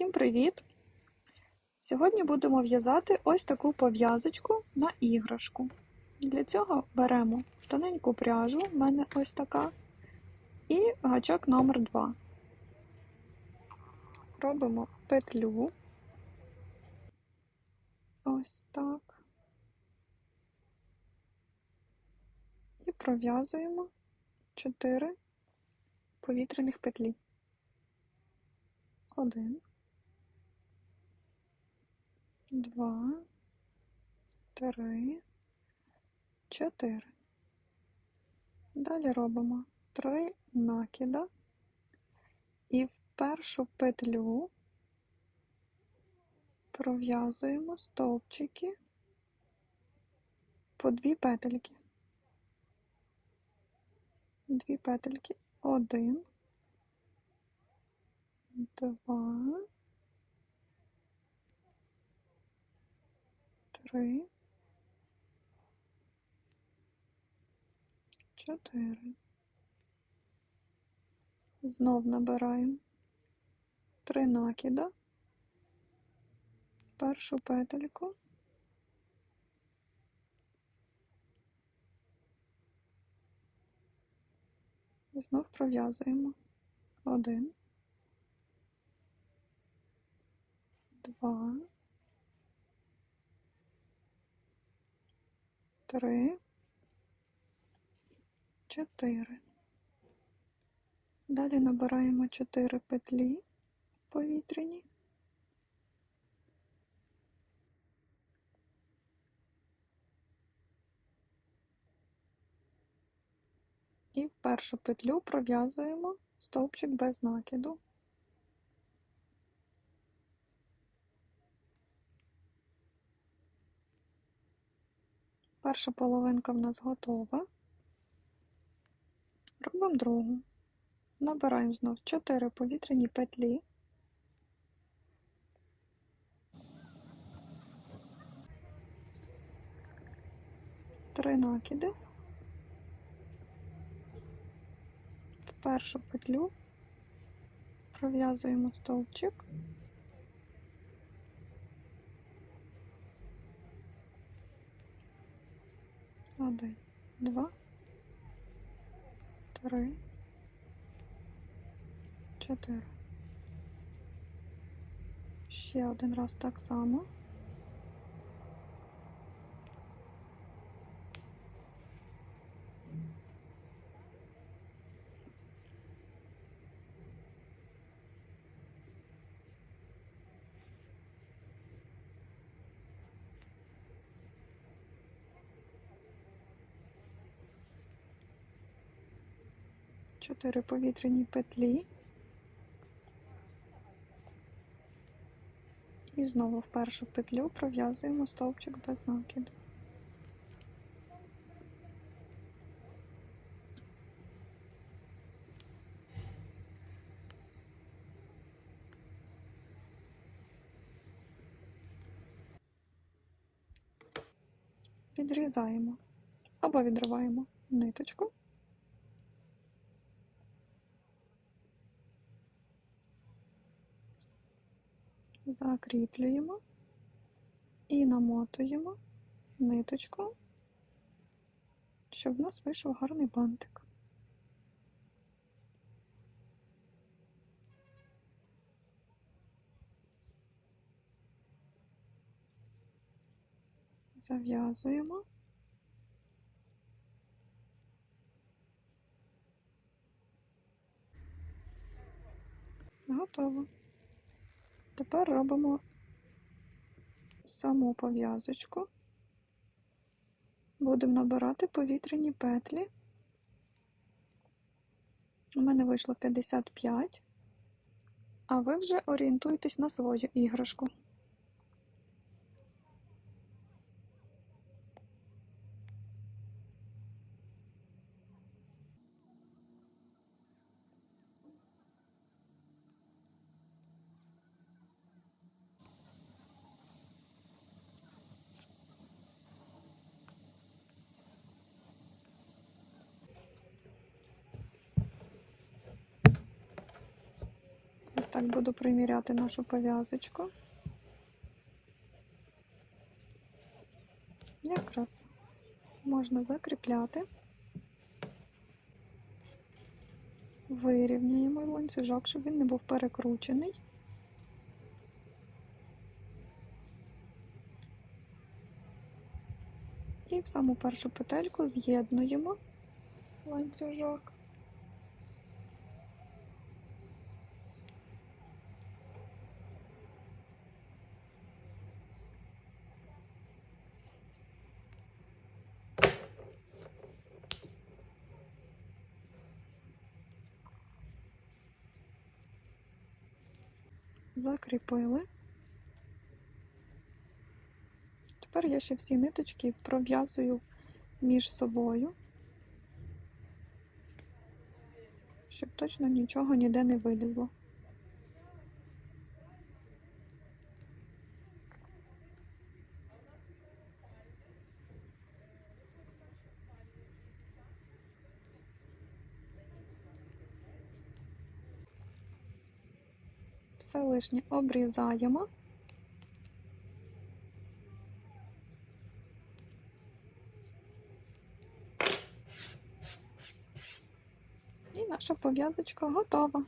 Всім привіт! Сьогодні будемо в'язати ось таку пов'язочку на іграшку. Для цього беремо тоненьку пряжу, в мене ось така, і гачок номер 2 Робимо петлю. Ось так. І пров'язуємо 4 повітряних петлі. Один, два, три, чотири. Далі робимо три накида і в першу петлю пров'язуємо стовпчики по дві петельки. Дві петельки. Один, два, три, чотири. Знов набираємо. Три накида, першу петельку. Знов пров'язуємо. Один, два, три, чотири. Далі набираємо чотири петлі повітряні. І в першу петлю пров'язуємо стовпчик без накиду. Перша половинка в нас готова. Робимо другу. Набираємо знов 4 повітряні петлі. Три накиди. В першу петлю пров'язуємо стовпчик. Один, два, три, чотири. Ще один раз так само. Чотири повітряні петлі. І знову в першу петлю пров'язуємо стовпчик без накиду. Відрізаємо або відриваємо ниточку. Закріплюємо і намотуємо ниточку, щоб в нас вийшов гарний бантик. Зав'язуємо. Готово. Тепер робимо саму пов'язочку. Будемо набирати повітряні петлі. У мене вийшло 55, а ви вже орієнтуйтесь на свою іграшку. так буду приміряти нашу пов'язочку. Якраз можна закріпляти, вирівнюємо ланцюжок, щоб він не був перекручений. І в саму першу петельку з'єднуємо ланцюжок. Закріпили. Тепер я ще всі ниточки пров'язую між собою, щоб точно нічого ніде не вилізло. Все лишнє обрізаємо. І наша пов'язочка готова.